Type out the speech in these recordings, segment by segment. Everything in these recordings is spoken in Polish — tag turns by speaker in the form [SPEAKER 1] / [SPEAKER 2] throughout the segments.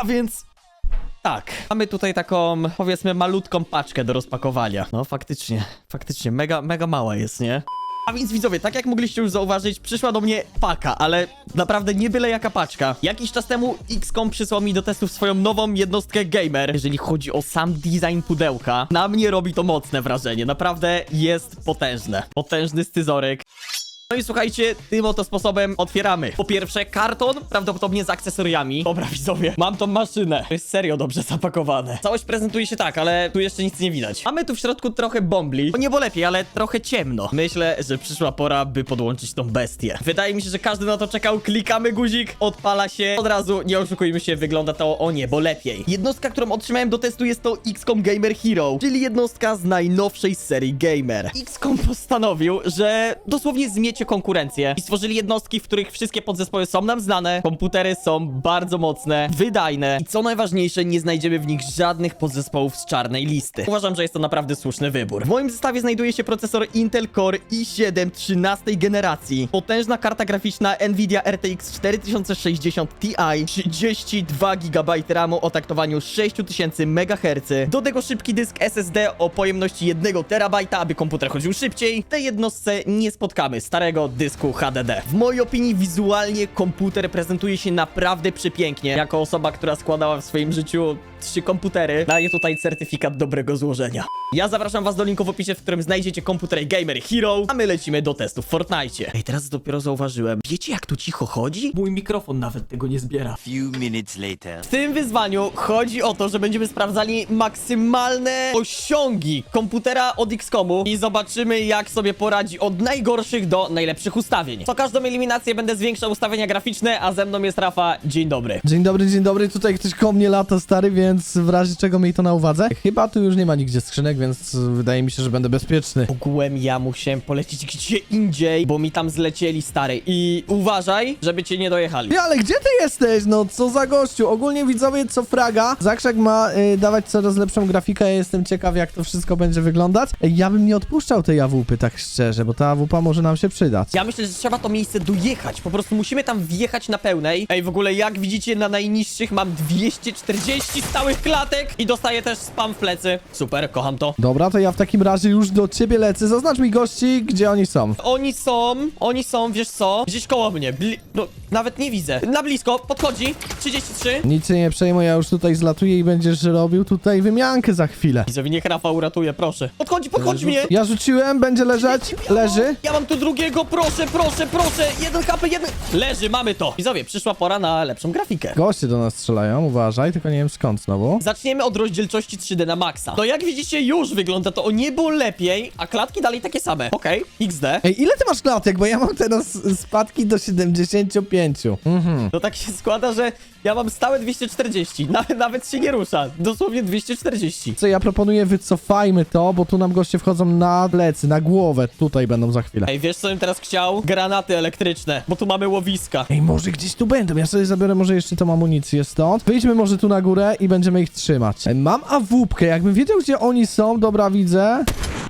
[SPEAKER 1] A więc tak, mamy tutaj taką, powiedzmy, malutką paczkę do rozpakowania. No, faktycznie, faktycznie, mega, mega mała jest, nie? A więc widzowie, tak jak mogliście już zauważyć, przyszła do mnie paka, ale naprawdę nie byle jaka paczka. Jakiś czas temu XCOM przysłał mi do testów swoją nową jednostkę gamer. Jeżeli chodzi o sam design pudełka, na mnie robi to mocne wrażenie. Naprawdę jest potężne. Potężny scyzoryk. No i słuchajcie, tym oto sposobem otwieramy. Po pierwsze karton, prawdopodobnie z akcesoriami. Dobra widzowie, mam tą maszynę. To jest serio dobrze zapakowane. Całość prezentuje się tak, ale tu jeszcze nic nie widać. Mamy tu w środku trochę bombli. To niebo lepiej, ale trochę ciemno. Myślę, że przyszła pora, by podłączyć tą bestię. Wydaje mi się, że każdy na to czekał. Klikamy guzik, odpala się. Od razu, nie oszukujmy się, wygląda to o niebo lepiej. Jednostka, którą otrzymałem do testu jest to XCOM Gamer Hero, czyli jednostka z najnowszej serii Gamer. XCOM postanowił, że dosłownie zmiecie konkurencję i stworzyli jednostki, w których wszystkie podzespoły są nam znane, komputery są bardzo mocne, wydajne i co najważniejsze, nie znajdziemy w nich żadnych podzespołów z czarnej listy. Uważam, że jest to naprawdę słuszny wybór. W moim zestawie znajduje się procesor Intel Core i7 13 generacji, potężna karta graficzna Nvidia RTX 4060 Ti, 32 GB RAMu o taktowaniu 6000 MHz, do tego szybki dysk SSD o pojemności 1 TB, aby komputer chodził szybciej. W tej jednostce nie spotkamy starego dysku HDD. W mojej opinii wizualnie komputer prezentuje się naprawdę przepięknie. Jako osoba, która składała w swoim życiu trzy komputery, daję tutaj certyfikat dobrego złożenia. Ja zapraszam was do linku w opisie, w którym znajdziecie komputer Gamer Hero, a my lecimy do testów w Fortnite. Ej, teraz dopiero zauważyłem. Wiecie jak tu cicho chodzi? Mój mikrofon nawet tego nie zbiera.
[SPEAKER 2] Few minutes later.
[SPEAKER 1] W tym wyzwaniu chodzi o to, że będziemy sprawdzali maksymalne osiągi komputera od XCOMu i zobaczymy jak sobie poradzi od najgorszych do najlepszych ustawień. Co każdą eliminację będę zwiększał ustawienia graficzne, a ze mną jest Rafa. Dzień dobry.
[SPEAKER 3] Dzień dobry, dzień dobry, tutaj ktoś koło mnie lata stary, więc w razie czego miej to na uwadze. Chyba tu już nie ma nigdzie skrzynek, więc wydaje mi się, że będę bezpieczny.
[SPEAKER 1] Ogółem ja musiałem polecieć gdzie indziej, bo mi tam zlecieli stary. I uważaj, żeby cię nie dojechali.
[SPEAKER 3] Ty, ale gdzie ty jesteś? No co za gościu? Ogólnie widzowie, co fraga, Zakrzak ma y, dawać coraz lepszą grafikę, ja jestem ciekaw jak to wszystko będzie wyglądać. Ej, Ja bym nie odpuszczał tej AWP tak szczerze, bo ta AWP może nam się przydać.
[SPEAKER 1] Ja myślę, że trzeba to miejsce dojechać. Po prostu musimy tam wjechać na pełnej. Ej, w ogóle jak widzicie na najniższych mam 240 stałych klatek i dostaję też spam w plecy. Super, kocham to.
[SPEAKER 3] Dobra, to ja w takim razie już do ciebie lecę. Zaznacz mi gości, gdzie oni są.
[SPEAKER 1] Oni są, oni są, wiesz co? Gdzieś koło mnie. Bli no, nawet nie widzę. Na blisko, podchodzi. 33.
[SPEAKER 3] Nic się nie przejmuj, ja już tutaj zlatuję i będziesz robił tutaj wymiankę za chwilę.
[SPEAKER 1] Widzowie, niech Rafa uratuje, proszę. Podchodzi, podchodzi mnie.
[SPEAKER 3] Ja rzuciłem, będzie leżeć, leży.
[SPEAKER 1] Ja mam tu drugiego, proszę, proszę, proszę. Jeden HP, jeden. Leży, mamy to. Widzowie, przyszła pora na lepszą grafikę.
[SPEAKER 3] Goście do nas strzelają, uważaj, tylko nie wiem skąd znowu.
[SPEAKER 1] Zaczniemy od rozdzielczości 3D na maksa. No jak widzicie, już wygląda to o niebo lepiej, a klatki dalej takie same. Okej, XD.
[SPEAKER 3] Ej, ile ty masz klatek? Bo ja mam teraz spadki do 75. Mhm.
[SPEAKER 1] To tak się składa, że ja mam stałe 240. Nawet, nawet się nie rusza. Dosłownie 240.
[SPEAKER 3] Co ja proponuję, wycofajmy to, bo tu nam goście wchodzą na plecy, na głowę. Tutaj będą za chwilę.
[SPEAKER 1] Ej, wiesz co bym teraz chciał? Granaty elektryczne, bo tu mamy łowiska.
[SPEAKER 3] Ej, może gdzieś tu będą. Ja sobie zabiorę może jeszcze tą amunicję stąd. Wyjdźmy może tu na górę i będziemy ich trzymać. Mam awupkę. Jakbym wiedział, gdzie oni są, dobra, widzę.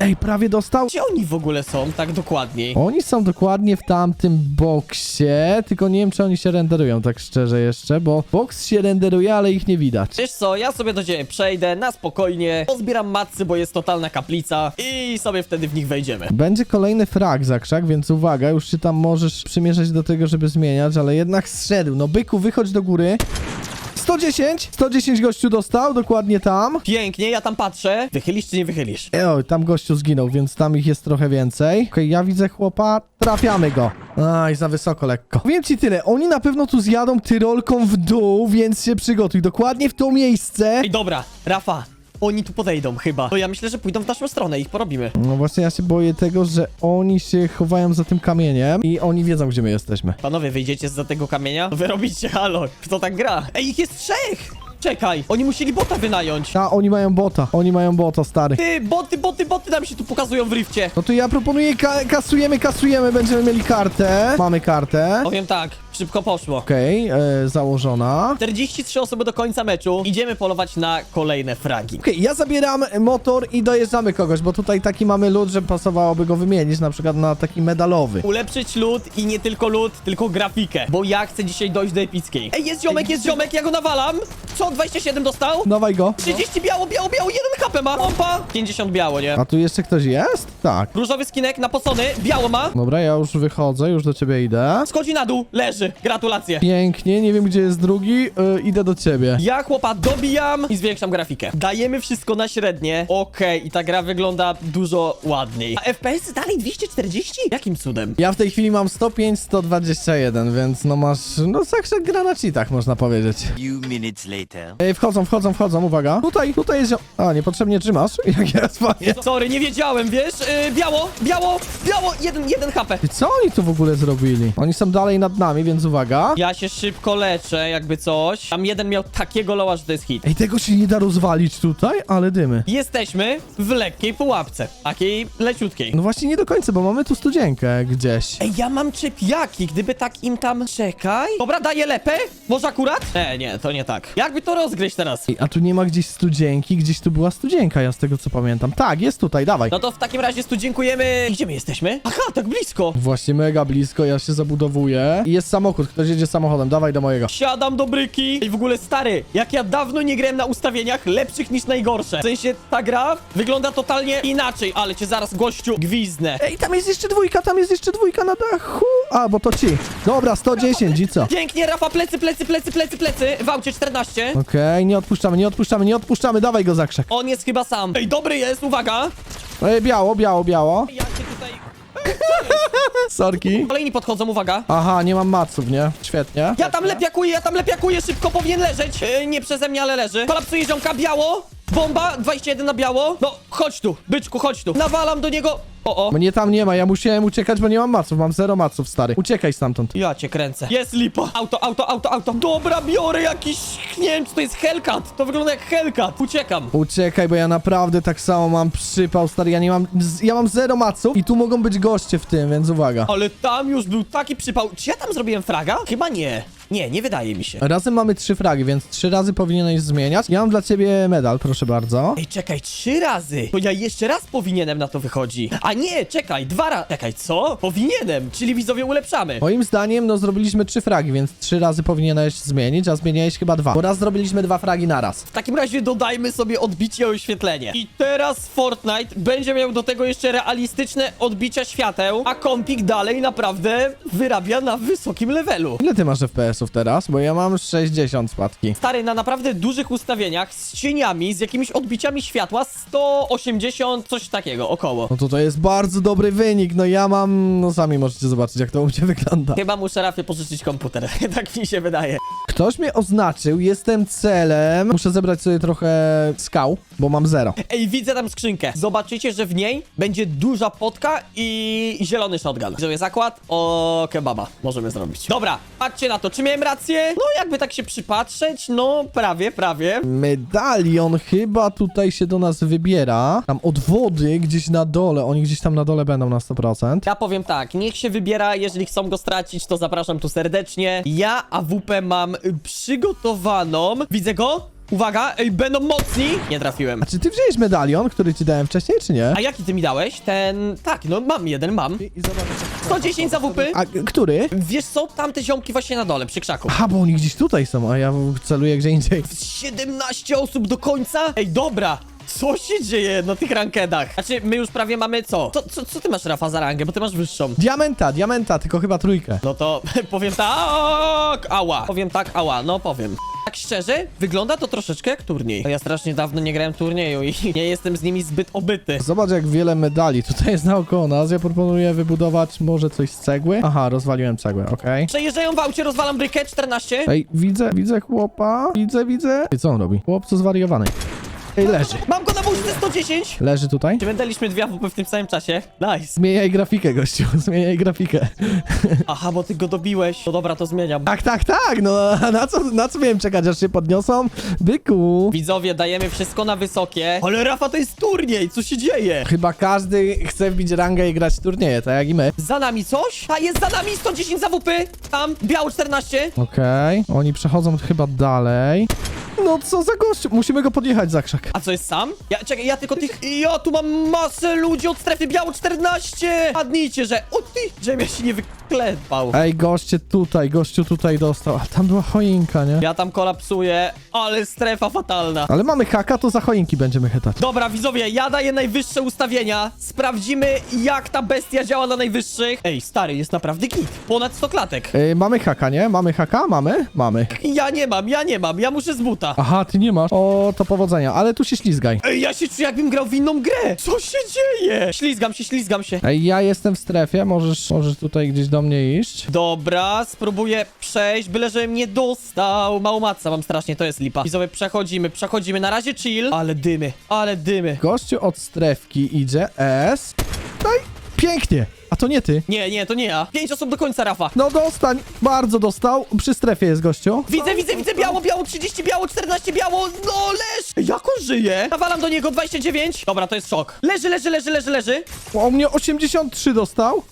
[SPEAKER 3] Ej, prawie dostał.
[SPEAKER 1] Gdzie oni w ogóle są, tak dokładniej?
[SPEAKER 3] Oni są dokładnie w tamtym boksie, tylko nie wiem, czy oni się renderują, tak szczerze jeszcze, bo boks się renderuje, ale ich nie widać.
[SPEAKER 1] Wiesz co, ja sobie do ciebie przejdę na spokojnie, pozbieram matcy, bo jest totalna kaplica i sobie wtedy w nich wejdziemy.
[SPEAKER 3] Będzie kolejny frag za krzak, więc uwaga, już się tam możesz przymierzać do tego, żeby zmieniać, ale jednak zszedł. No byku, wychodź do góry. 110! 110 gościu dostał, dokładnie tam.
[SPEAKER 1] Pięknie, ja tam patrzę. Wychylisz czy nie wychylisz?
[SPEAKER 3] Oj, tam gościu zginął, więc tam ich jest trochę więcej. Okej, ja widzę chłopa, trafiamy go. Aj, za wysoko lekko. Powiem ci tyle, oni na pewno tu zjadą tyrolką w dół, więc się przygotuj. Dokładnie w to miejsce.
[SPEAKER 1] Ej, dobra, Rafa, oni tu podejdą chyba. To ja myślę, że pójdą w naszą stronę i ich porobimy.
[SPEAKER 3] No właśnie, ja się boję tego, że oni się chowają za tym kamieniem i oni wiedzą, gdzie my jesteśmy.
[SPEAKER 1] Panowie, wyjdziecie za tego kamienia? Wy robicie halo. Kto tak gra? Ej, ich jest trzech! Czekaj, oni musieli bota wynająć.
[SPEAKER 3] A, oni mają bota, oni mają bota, stary.
[SPEAKER 1] Ty, boty, boty, boty nam się tu pokazują w rifcie.
[SPEAKER 3] No to ja proponuję, ka kasujemy, kasujemy, będziemy mieli kartę. Mamy kartę.
[SPEAKER 1] Powiem tak, szybko poszło.
[SPEAKER 3] Okej, e, założona.
[SPEAKER 1] 43 osoby do końca meczu. Idziemy polować na kolejne fragi.
[SPEAKER 3] Okej, ja zabieram motor i dojeżdżamy kogoś, bo tutaj taki mamy lód, że pasowałoby go wymienić, na przykład na taki medalowy.
[SPEAKER 1] Ulepszyć lód i nie tylko lód, tylko grafikę. Bo ja chcę dzisiaj dojść do epickiej. Ej, jest ziomek, jest ziomek, ja go nawalam! Co, 27 dostał?
[SPEAKER 3] Dawaj go.
[SPEAKER 1] 30 biało, biało, biało, 1 HP ma. Pompa. 50 biało, nie?
[SPEAKER 3] A tu jeszcze ktoś jest? Tak.
[SPEAKER 1] Różowy skinek na posony, biało ma.
[SPEAKER 3] Dobra, ja już wychodzę, już do ciebie idę.
[SPEAKER 1] Schodzi na dół, leży. Gratulacje.
[SPEAKER 3] Pięknie, nie wiem gdzie jest drugi, yy, idę do ciebie.
[SPEAKER 1] Ja chłopa dobijam i zwiększam grafikę. Dajemy wszystko na średnie. Okej, i ta gra wygląda dużo ładniej. A FPS dalej 240? Jakim cudem?
[SPEAKER 3] Ja w tej chwili mam 105, 121, więc no masz, no zawsze gra na cheatach, można powiedzieć.
[SPEAKER 2] Few minutes later.
[SPEAKER 3] Ej, wchodzą, wchodzą, wchodzą, uwaga. Tutaj, tutaj jest... A, niepotrzebnie trzymasz? Jak ja fajnie.
[SPEAKER 1] Sorry, nie wiedziałem, wiesz? Yy, biało, biało, biało, jeden, jeden HP.
[SPEAKER 3] I co oni tu w ogóle zrobili? Oni są dalej nad nami, więc uwaga.
[SPEAKER 1] Ja się szybko leczę, jakby coś. Tam jeden miał takiego loła, że to jest hit.
[SPEAKER 3] Ej, tego się nie da rozwalić tutaj, ale dymy.
[SPEAKER 1] Jesteśmy w lekkiej pułapce. Takiej leciutkiej.
[SPEAKER 3] No właśnie nie do końca, bo mamy tu studzienkę gdzieś.
[SPEAKER 1] Ej, ja mam czepiaki, gdyby tak im tam... Czekaj. Dobra, daję lepę? Może akurat? Nie, nie, to nie tak. Jakby to rozgryźć teraz?
[SPEAKER 3] Ej, a tu nie ma gdzieś studzienki? Gdzieś tu była studzienka, ja z tego co pamiętam. Tak, jest tutaj, dawaj.
[SPEAKER 1] No to w takim razie tu dziękujemy. Gdzie my jesteśmy? Aha, tak blisko.
[SPEAKER 3] Właśnie mega blisko, ja się zabudowuję. I jest samochód, ktoś jedzie samochodem, dawaj do mojego.
[SPEAKER 1] Siadam do bryki. Ej, w ogóle stary, jak ja dawno nie grałem na ustawieniach lepszych niż najgorsze. W sensie ta gra wygląda totalnie inaczej, ale cię zaraz gościu gwiznę.
[SPEAKER 3] Ej, tam jest jeszcze dwójka, tam jest jeszcze dwójka na dachu. A, bo to ci. Dobra, 110 i co?
[SPEAKER 1] Pięknie, Rafa, plecy, plecy, plecy, plecy, plecy. W aucie 14.
[SPEAKER 3] Okej, nie odpuszczamy, nie odpuszczamy, nie odpuszczamy, dawaj go za krzak.
[SPEAKER 1] On jest chyba sam. Ej, dobry jest, uwaga.
[SPEAKER 3] Ej, biało, biało, biało.
[SPEAKER 1] Ja cię.
[SPEAKER 3] Sorki.
[SPEAKER 1] Kolejni podchodzą, uwaga.
[SPEAKER 3] Aha, nie mam maców, nie? Świetnie.
[SPEAKER 1] Ja tam lepiakuję, ja tam lepiakuję, szybko powinien leżeć. E, nie przeze mnie, ale leży. Kolapsuje ziomka, biało. Bomba, 21 na biało. No, chodź tu, byczku, chodź tu. Nawalam do niego. O, o.
[SPEAKER 3] Mnie tam nie ma, ja musiałem uciekać, bo nie mam maców, mam zero maców, stary. Uciekaj stamtąd.
[SPEAKER 1] Ja cię kręcę. Jest lipa. Auto, auto, auto, auto. Dobra, biorę jakiś, nie wiem, czy to jest Hellcat. To wygląda jak Hellcat. Uciekam.
[SPEAKER 3] Uciekaj, bo ja naprawdę tak samo mam przypał, stary, ja nie mam, z- ja mam zero maców i tu mogą być goście w tym, więc uwaga.
[SPEAKER 1] Ale tam już był taki przypał. Czy ja tam zrobiłem fraga? Chyba nie. Nie, nie wydaje mi się.
[SPEAKER 3] Razem mamy trzy fragi, więc trzy razy powinieneś zmieniać. Ja mam dla ciebie medal, proszę bardzo.
[SPEAKER 1] Ej, czekaj, trzy razy. To ja jeszcze raz powinienem na to wychodzi. A nie, czekaj, dwa razy. Czekaj, co? Powinienem, czyli widzowie ulepszamy.
[SPEAKER 3] Moim zdaniem, no zrobiliśmy trzy fragi, więc trzy razy powinieneś zmienić, a zmieniałeś chyba dwa. Bo raz zrobiliśmy dwa fragi naraz.
[SPEAKER 1] W takim razie dodajmy sobie odbicie o oświetlenie. I teraz Fortnite będzie miał do tego jeszcze realistyczne odbicia świateł, a kompik dalej naprawdę wyrabia na wysokim levelu.
[SPEAKER 3] Ile ty masz FPS-ów teraz? Bo ja mam 60 spadki.
[SPEAKER 1] Stary, na naprawdę dużych ustawieniach, z cieniami, z jakimiś odbiciami światła, 180, coś takiego, około.
[SPEAKER 3] No to to jest bardzo dobry wynik, no ja mam... No sami możecie zobaczyć, jak to u mnie wygląda.
[SPEAKER 1] Chyba muszę Rafie pożyczyć komputer, tak mi się wydaje.
[SPEAKER 3] Ktoś mnie oznaczył, jestem celem. Muszę zebrać sobie trochę skał, bo mam zero.
[SPEAKER 1] Ej, widzę tam skrzynkę. Zobaczycie, że w niej będzie duża potka i zielony shotgun. Widzowie, zakład o kebaba możemy zrobić. Dobra, patrzcie na to, czy miałem rację? No, jakby tak się przypatrzeć, no, prawie, prawie.
[SPEAKER 3] Medalion chyba tutaj się do nas wybiera. Tam od wody gdzieś na dole, oni gdzieś tam na dole będą na 100%.
[SPEAKER 1] Ja powiem tak, niech się wybiera, jeżeli chcą go stracić, to zapraszam tu serdecznie. Ja AWP mam y, przygotowaną. Widzę go? Uwaga, ej, będą mocni. Nie trafiłem.
[SPEAKER 3] A czy ty wziąłeś medalion, który ci dałem wcześniej, czy nie?
[SPEAKER 1] A jaki ty mi dałeś? Ten... Tak, no mam jeden, mam.
[SPEAKER 3] I, i zobacz,
[SPEAKER 1] 110 za WP.
[SPEAKER 3] A k- który?
[SPEAKER 1] Wiesz co? Tamte ziomki właśnie na dole, przy krzaku.
[SPEAKER 3] Aha, bo oni gdzieś tutaj są, a ja celuję gdzie indziej.
[SPEAKER 1] 17 osób do końca? Ej, dobra! Co się dzieje na tych rankedach? Znaczy, my już prawie mamy co? Co, co, co ty masz, Rafa, za rangę? Bo ty masz wyższą.
[SPEAKER 3] Diamenta, diamenta, tylko chyba trójkę.
[SPEAKER 1] No to powiem tak, ała. Powiem tak, ała, no powiem. Tak szczerze, wygląda to troszeczkę jak turniej. Ja strasznie dawno nie grałem w turnieju i nie jestem z nimi zbyt obyty.
[SPEAKER 3] Zobacz jak wiele medali tutaj jest naokoło nas. Ja proponuję wybudować może coś z cegły. Aha, rozwaliłem cegłę, okej.
[SPEAKER 1] Przejeżdżają w aucie, rozwalam brykę, 14.
[SPEAKER 3] Ej, widzę, widzę chłopa. Widzę, widzę. I co on robi? Chłopcu zwariowany. Ej, leży.
[SPEAKER 1] Mam go na wózce 110.
[SPEAKER 3] Leży tutaj.
[SPEAKER 1] Czy dwie AWP w tym samym czasie? Nice.
[SPEAKER 3] Zmieniaj grafikę, gościu, zmieniaj grafikę.
[SPEAKER 1] Aha, bo ty go dobiłeś. No dobra, to zmieniam.
[SPEAKER 3] Tak, tak, tak, no na co, na co miałem czekać, aż się podniosą? Byku.
[SPEAKER 1] Widzowie, dajemy wszystko na wysokie. Ale Rafa, to jest turniej, co się dzieje?
[SPEAKER 3] Chyba każdy chce wbić rangę i grać w turnieje, tak jak i my.
[SPEAKER 1] Za nami coś? A jest za nami 110 za WP. Tam, biało 14.
[SPEAKER 3] Okej, oni przechodzą chyba dalej. No co za gościu, musimy go podjechać za krzak.
[SPEAKER 1] A co jest sam? Ja, czekaj, ja tylko tych... Ja tu mam masę ludzi od strefy biało 14. Padnijcie, że... O ty, żebym ja się nie wy... klepał.
[SPEAKER 3] Ej, goście tutaj, gościu tutaj dostał. A tam była choinka, nie?
[SPEAKER 1] Ja tam kolapsuję, ale strefa fatalna.
[SPEAKER 3] Ale mamy haka, to za choinki będziemy chytać.
[SPEAKER 1] Dobra, widzowie, ja daję najwyższe ustawienia. Sprawdzimy, jak ta bestia działa na najwyższych. Ej, stary, jest naprawdę git. Ponad 100 klatek.
[SPEAKER 3] Ej, mamy haka, nie? Mamy haka? Mamy? Mamy.
[SPEAKER 1] Ja nie mam, ja nie mam, ja muszę z buta.
[SPEAKER 3] Aha, ty nie masz. O, to powodzenia, ale tu się ślizgaj.
[SPEAKER 1] Ej, ja się czuję, jakbym grał w inną grę. Co się dzieje? Ślizgam się, ślizgam się.
[SPEAKER 3] Ej, ja jestem w strefie, możesz, możesz tutaj gdzieś do mnie iść.
[SPEAKER 1] Dobra, spróbuję przejść, byle żebym nie dostał. Mało matca mam strasznie, to jest lipa. Widzowie, przechodzimy, przechodzimy. Na razie chill. Ale dymy, ale dymy.
[SPEAKER 3] Gościu od strefki idzie, S. No i pięknie. A to nie ty.
[SPEAKER 1] Nie, nie, to nie ja. Pięć osób do końca, Rafa.
[SPEAKER 3] No dostań, bardzo dostał. Przy strefie jest gościu.
[SPEAKER 1] Widzę, widzę, widzę, biało, biało, 30 biało, 14 biało, no leż! Jak on żyje? Nawalam do niego, 29. Dobra, to jest szok. Leży, leży, leży, leży, leży.
[SPEAKER 3] O mnie 83 dostał.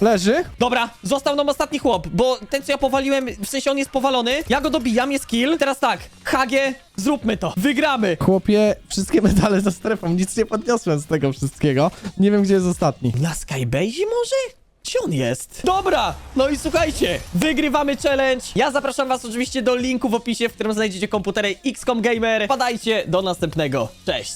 [SPEAKER 3] Leży.
[SPEAKER 1] Dobra, został nam ostatni chłop, bo ten, co ja powaliłem, w sensie on jest powalony, ja go dobijam, jest kill. Teraz tak, Hage, zróbmy to, wygramy.
[SPEAKER 3] Chłopie, wszystkie medale za strefą. Nic nie podniosłem z tego wszystkiego. Nie wiem, gdzie jest ostatni.
[SPEAKER 1] Na Skybase może? Gdzie on jest? Dobra, no i słuchajcie, wygrywamy challenge. Ja zapraszam was oczywiście do linku w opisie, w którym znajdziecie komputery XCOM Gamer. Padajcie do następnego. Cześć.